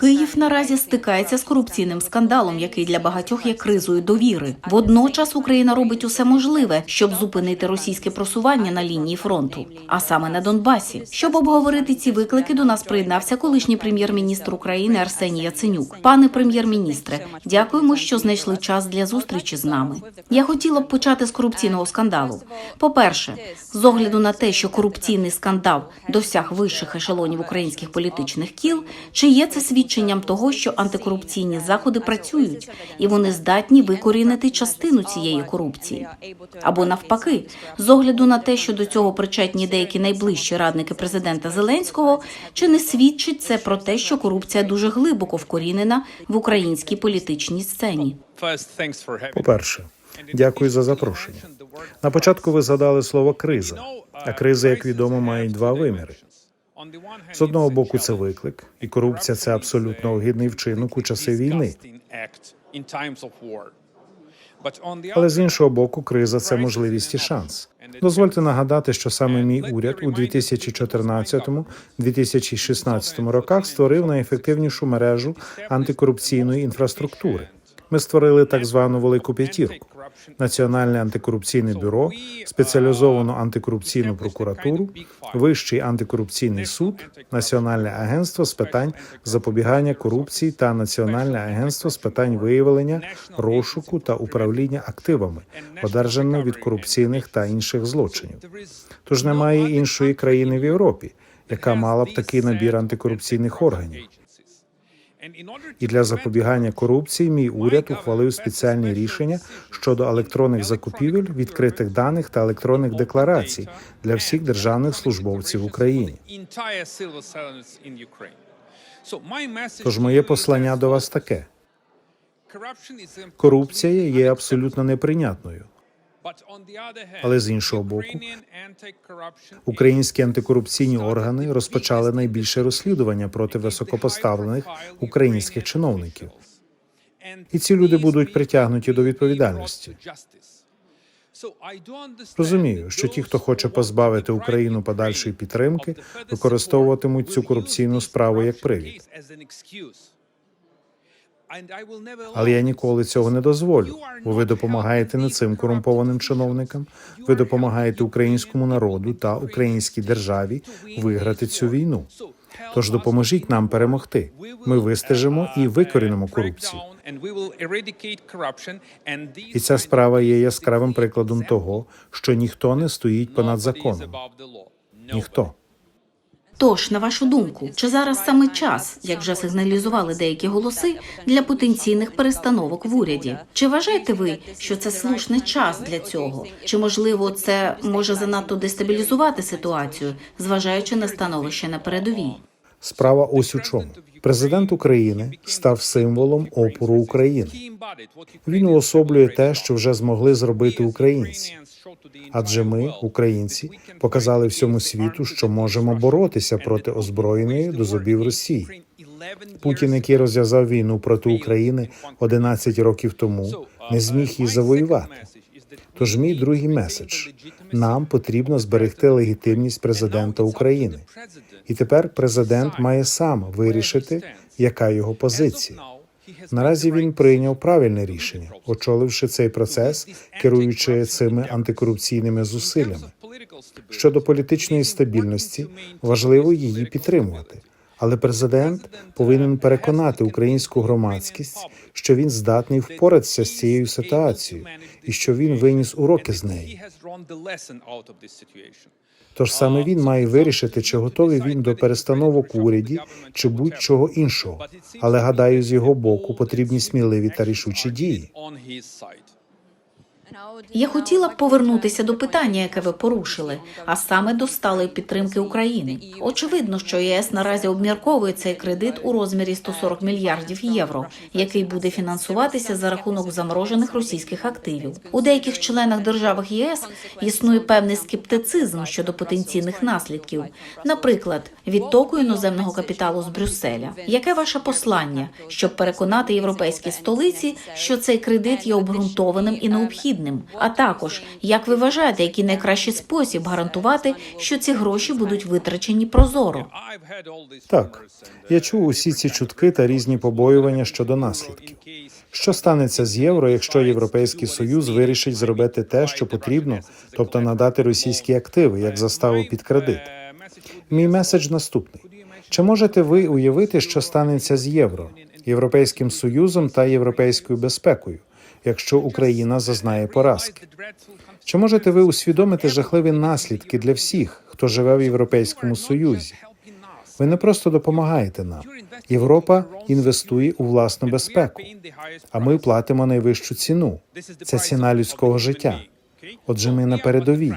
Київ наразі стикається з корупційним скандалом, який для багатьох є кризою довіри. Водночас Україна робить усе можливе, щоб зупинити російське просування на лінії фронту, а саме на Донбасі. Щоб обговорити ці виклики, до нас приєднався колишній прем'єр-міністр України Арсеній Яценюк. Пане прем'єр-міністре, дякуємо, що знайшли час для зустрічі з нами. Я хотіла б почати з корупційного скандалу. По-перше, з огляду на те, що корупційний скандал досяг вищих ешелонів українських політичних кіл, чи є це свідченням того, що антикорупційні заходи працюють і вони здатні викорінити частину цієї корупції? Або навпаки, з огляду на те, що до цього причетні деякі найближчі радники президента Зеленського, чи не свідчить це про те, що корупція дуже глибоко вкорінена в українській політичній сцені? По-перше, дякую за запрошення. На початку ви згадали слово криза. А криза, як відомо, має два виміри. З одного боку, це виклик, і корупція це абсолютно огидний вчинок у часи війни. Але з іншого боку, криза це можливість і шанс. Дозвольте нагадати, що саме мій уряд у 2014-2016 роках створив найефективнішу мережу антикорупційної інфраструктури. Ми створили так звану велику п'ятірку. Національне антикорупційне бюро, спеціалізовану антикорупційну прокуратуру, Вищий антикорупційний суд, Національне агентство з питань запобігання корупції та Національне агентство з питань виявлення, розшуку та управління активами, одержаними від корупційних та інших злочинів. Тож немає іншої країни в Європі, яка мала б такий набір антикорупційних органів. І для запобігання корупції мій уряд ухвалив спеціальні рішення щодо електронних закупівель, відкритих даних та електронних декларацій для всіх державних службовців в Україні. Тож моє послання до вас таке: корупція є абсолютно неприйнятною. Але з іншого боку, Українські антикорупційні органи розпочали найбільше розслідування проти високопоставлених українських чиновників. і ці люди будуть притягнуті до відповідальності. Розумію, що ті, хто хоче позбавити Україну подальшої підтримки, використовуватимуть цю корупційну справу як привід. Але я ніколи цього не дозволю, бо ви допомагаєте не цим корумпованим чиновникам. Ви допомагаєте українському народу та українській державі виграти цю війну. Тож допоможіть нам перемогти. Ми вистежимо і викорінимо корупцію. І ця справа є яскравим прикладом того, що ніхто не стоїть понад законом. Ніхто. Тож, на вашу думку, чи зараз саме час, як вже сигналізували деякі голоси, для потенційних перестановок в уряді? Чи вважаєте ви, що це слушний час для цього? Чи можливо це може занадто дестабілізувати ситуацію, зважаючи на становище на передовій? Справа ось у чому. Президент України став символом опору України. Він уособлює те, що вже змогли зробити українці. Адже ми, українці, показали всьому світу, що можемо боротися проти озброєної до зубів Росії. Путін, який розв'язав війну проти України 11 років тому, не зміг її завоювати. Тож мій другий меседж: нам потрібно зберегти легітимність президента України. І тепер президент має сам вирішити, яка його позиція. Наразі він прийняв правильне рішення, очоливши цей процес, керуючи цими антикорупційними зусиллями. Щодо політичної стабільності, важливо її підтримувати. Але президент повинен переконати українську громадськість, що він здатний впоратися з цією ситуацією і що він виніс уроки з неї. Тож саме він має вирішити, чи готовий він до перестановок в уряді чи будь-чого іншого. Але гадаю, з його боку потрібні сміливі та рішучі дії. Я хотіла б повернутися до питання, яке ви порушили, а саме до сталої підтримки України. Очевидно, що ЄС наразі обмірковує цей кредит у розмірі 140 мільярдів євро, який буде фінансуватися за рахунок заморожених російських активів. У деяких членах державах єС існує певний скептицизм щодо потенційних наслідків, наприклад, відтоку іноземного капіталу з Брюсселя. Яке ваше послання, щоб переконати європейські столиці, що цей кредит є обґрунтованим і необхідним? А також як ви вважаєте, який найкращий спосіб гарантувати, що ці гроші будуть витрачені прозоро? Так, я чув усі ці чутки та різні побоювання щодо наслідків. Що станеться з євро, якщо Європейський Союз вирішить зробити те, що потрібно, тобто надати російські активи як заставу під кредит? Мій меседж наступний: чи можете ви уявити, що станеться з євро, Європейським Союзом та європейською безпекою, якщо Україна зазнає поразки? Чи можете ви усвідомити жахливі наслідки для всіх, хто живе в Європейському Союзі? Ви не просто допомагаєте нам. Європа інвестує у власну безпеку, а ми платимо найвищу ціну. Це ціна людського життя. Отже, ми на передовій.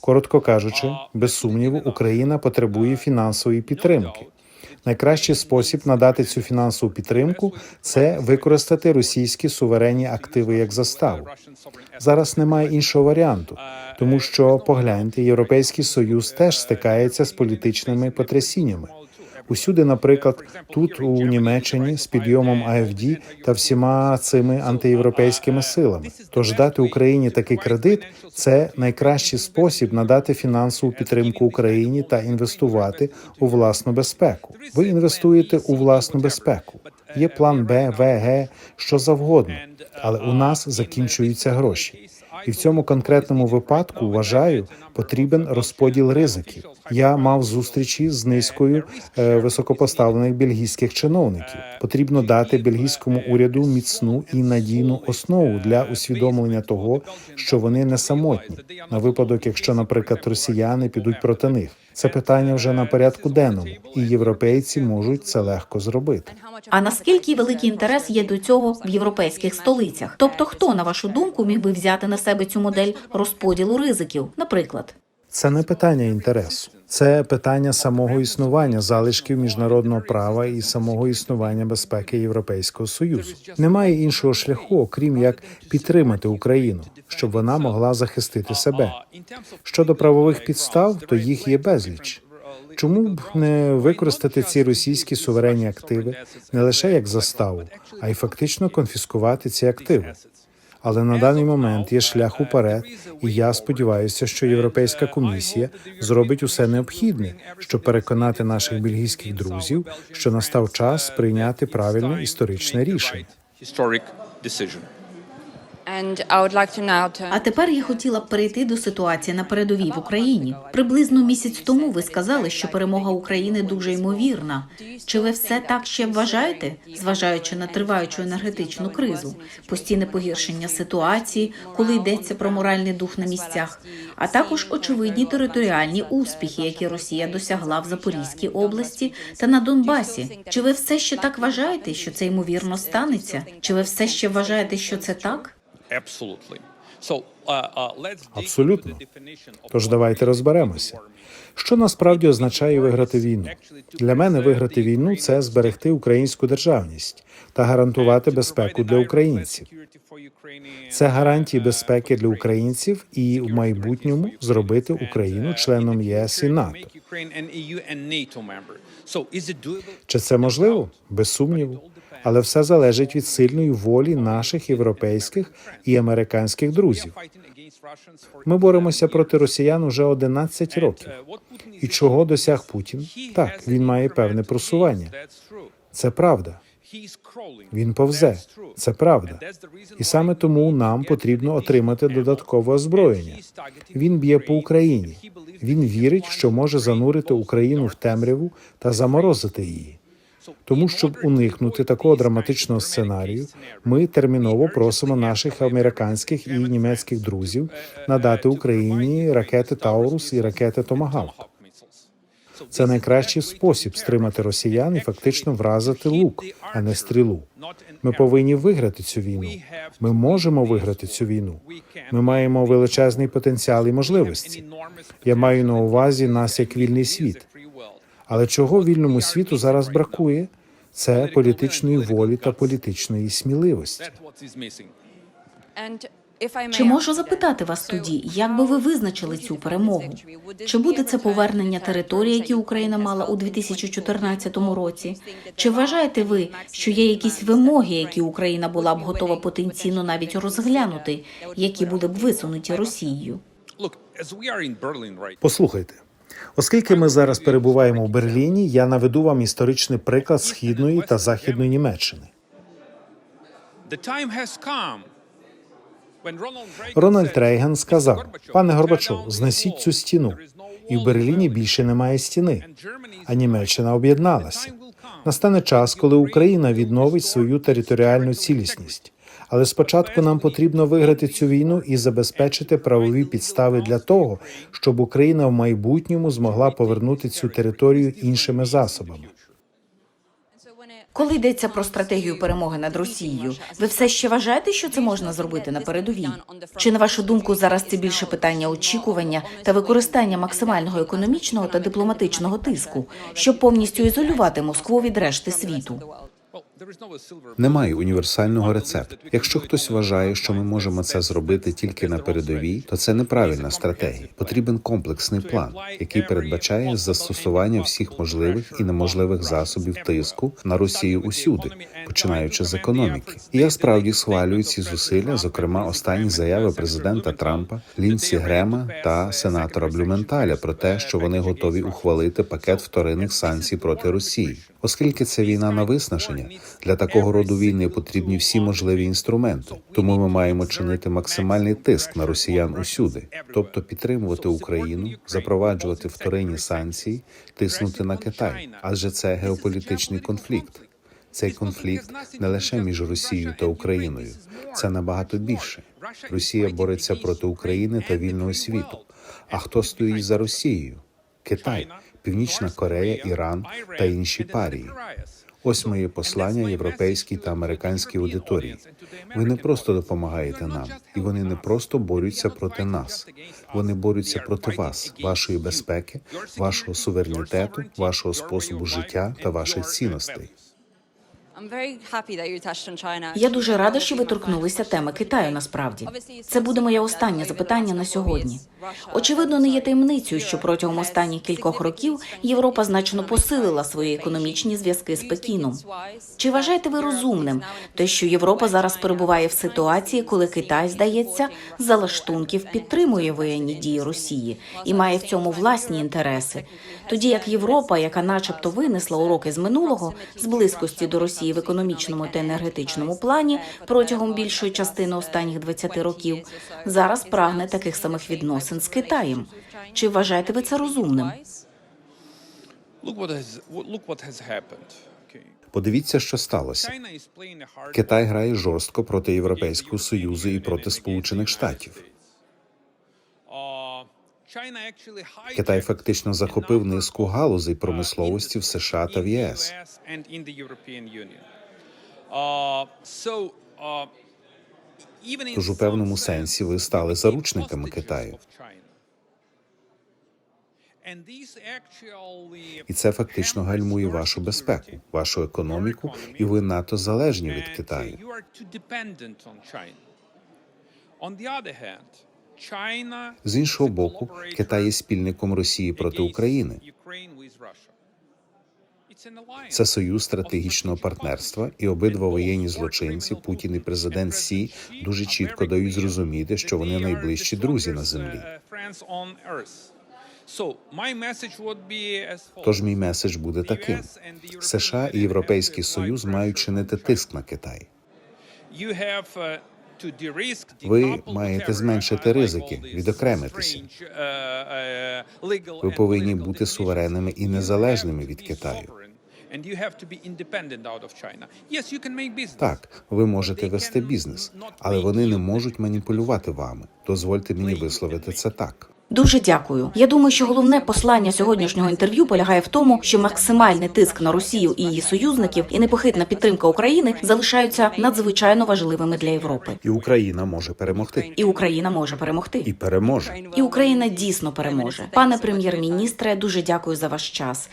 Коротко кажучи, без сумніву, Україна потребує фінансової підтримки. Найкращий спосіб надати цю фінансову підтримку це використати російські суверенні активи як заставу. Зараз немає іншого варіанту, тому що погляньте, європейський союз теж стикається з політичними потрясіннями. Усюди, наприклад, тут у Німеччині з підйомом АФД та всіма цими антиєвропейськими силами. Тож дати Україні такий кредит це найкращий спосіб надати фінансову підтримку Україні та інвестувати у власну безпеку. Ви інвестуєте у власну безпеку. Є план Б, В, Г, що завгодно, але у нас закінчуються гроші. І в цьому конкретному випадку вважаю, потрібен розподіл ризиків. Я мав зустрічі з низкою е, високопоставлених бельгійських чиновників. Потрібно дати бельгійському уряду міцну і надійну основу для усвідомлення того, що вони не самотні на випадок, якщо, наприклад, росіяни підуть проти них. Це питання вже на порядку денному, і європейці можуть це легко зробити. А наскільки великий інтерес є до цього в європейських столицях? Тобто, хто на вашу думку міг би взяти на себе цю модель розподілу ризиків? Наприклад, Це не питання інтересу, це питання самого існування залишків міжнародного права і самого існування безпеки Європейського союзу. Немає іншого шляху, окрім як підтримати Україну, щоб вона могла захистити себе. Щодо правових підстав, то їх є безліч. Чому б не використати ці російські суверенні активи не лише як заставу, а й фактично конфіскувати ці активи? Але на даний момент є шлях уперед, і я сподіваюся, що Європейська комісія зробить усе необхідне, щоб переконати наших бельгійських друзів, що настав час прийняти правильне історичне рішення. А тепер я хотіла б перейти до ситуації на передовій в Україні. Приблизно місяць тому ви сказали, що перемога України дуже ймовірна. Чи ви все так ще вважаєте, зважаючи на триваючу енергетичну кризу, постійне погіршення ситуації, коли йдеться про моральний дух на місцях, а також очевидні територіальні успіхи, які Росія досягла в Запорізькій області та на Донбасі? Чи ви все ще так вважаєте, що це ймовірно станеться? Чи ви все ще вважаєте, що це так? Uh, uh, Абсолютно. Тож давайте розберемося. Що насправді означає виграти війну? Для мене виграти війну це зберегти українську державність та гарантувати безпеку для українців. Це гарантії безпеки для українців і в майбутньому зробити Україну членом ЄС і НАТО. Чи це можливо? Без сумніву. Але все залежить від сильної волі наших європейських і американських друзів. Ми боремося проти росіян уже 11 років. І чого досяг Путін? Так, він має певне просування. Це правда. Він повзе. Це правда. І саме тому нам потрібно отримати додаткове озброєння. Він б'є по Україні. Він вірить, що може занурити Україну в темряву та заморозити її. Тому, щоб уникнути такого драматичного сценарію, ми терміново просимо наших американських і німецьких друзів надати Україні ракети Таурус і ракети Томагавк. Це найкращий спосіб стримати росіян і фактично вразити лук, а не стрілу. Ми повинні виграти цю війну. Ми можемо виграти цю війну. Ми маємо величезний потенціал і можливості. Я маю на увазі нас як вільний світ. Але чого вільному світу зараз бракує? Це політичної волі та політичної сміливості. Чи можу запитати вас тоді, як би ви визначили цю перемогу? Чи буде це повернення територій, які Україна мала у 2014 році? Чи вважаєте ви, що є якісь вимоги, які Україна була б готова потенційно навіть розглянути, які були б висунуті Росією? Послухайте, оскільки ми зараз перебуваємо в Берліні, я наведу вам історичний приклад східної та західної Німеччини. Рональд Рейган сказав: пане Горбачов, знесіть цю стіну. І в Берліні більше немає стіни. А Німеччина об'єдналася. Настане час, коли Україна відновить свою територіальну цілісність. Але спочатку нам потрібно виграти цю війну і забезпечити правові підстави для того, щоб Україна в майбутньому змогла повернути цю територію іншими засобами. Коли йдеться про стратегію перемоги над Росією, ви все ще вважаєте, що це можна зробити на передовій? Чи на вашу думку зараз це більше питання очікування та використання максимального економічного та дипломатичного тиску, щоб повністю ізолювати Москву від решти світу? Немає універсального рецепту. Якщо хтось вважає, що ми можемо це зробити тільки на передовій, то це неправильна стратегія. Потрібен комплексний план, який передбачає застосування всіх можливих і неможливих засобів тиску на Росію усюди, починаючи з економіки. І я справді схвалюю ці зусилля, зокрема останні заяви президента Трампа, Лінсі Грема та сенатора Блюменталя про те, що вони готові ухвалити пакет вторинних санкцій проти Росії. Оскільки це війна на виснаження, для такого роду війни потрібні всі можливі інструменти. Тому ми маємо чинити максимальний тиск на росіян усюди, тобто підтримувати Україну, запроваджувати вторинні санкції, тиснути на Китай, адже це геополітичний конфлікт. Цей конфлікт не лише між Росією та Україною, це набагато більше. Росія бореться проти України та вільного світу. А хто стоїть за Росією? Китай, Північна Корея, Іран та інші парії. Ось моє послання європейській та американській аудиторії. Ви не просто допомагаєте нам, і вони не просто борються проти нас. Вони борються проти вас, вашої безпеки, вашого суверенітету, вашого способу життя та ваших цінностей. Я дуже рада, що ви торкнулися теми Китаю. Насправді це буде моє останнє запитання на сьогодні. Очевидно, не є таємницею, що протягом останніх кількох років Європа значно посилила свої економічні зв'язки з Пекіном. Чи вважаєте ви розумним те, що Європа зараз перебуває в ситуації, коли Китай, здається, за лаштунків підтримує воєнні дії Росії і має в цьому власні інтереси, тоді як Європа, яка, начебто, винесла уроки з минулого з близькості до Росії в економічному та енергетичному плані протягом більшої частини останніх 20 років, зараз прагне таких самих відносин з Китаєм. Чи вважаєте ви це розумним? Подивіться, що сталося. Китай грає жорстко проти Європейського союзу і проти Сполучених Штатів. Китай фактично захопив низку галузей промисловості в США та в ЄС. Uh, uh, Тож у певному сенсі ви стали заручниками Китаю. І це фактично гальмує вашу безпеку, вашу економіку, і ви надто залежні від uh, Китаю. З іншого боку, Китай є спільником Росії проти України. Це союз стратегічного партнерства, і обидва воєнні злочинці, Путін і президент Сі, дуже чітко дають зрозуміти, що вони найближчі друзі на землі. Тож мій меседж буде таким: США і Європейський Союз мають чинити тиск на Китай. Ви маєте зменшити ризики, відокремитися. Ви повинні бути суверенними і незалежними від Китаю. Так, ви можете вести бізнес, але вони не можуть маніпулювати вами. Дозвольте мені висловити це так. Дуже дякую. Я думаю, що головне послання сьогоднішнього інтерв'ю полягає в тому, що максимальний тиск на Росію і її союзників і непохитна підтримка України залишаються надзвичайно важливими для Європи. І Україна може перемогти. І Україна може перемогти. І переможе. І Україна дійсно переможе. Пане прем'єр-міністре, дуже дякую за ваш час.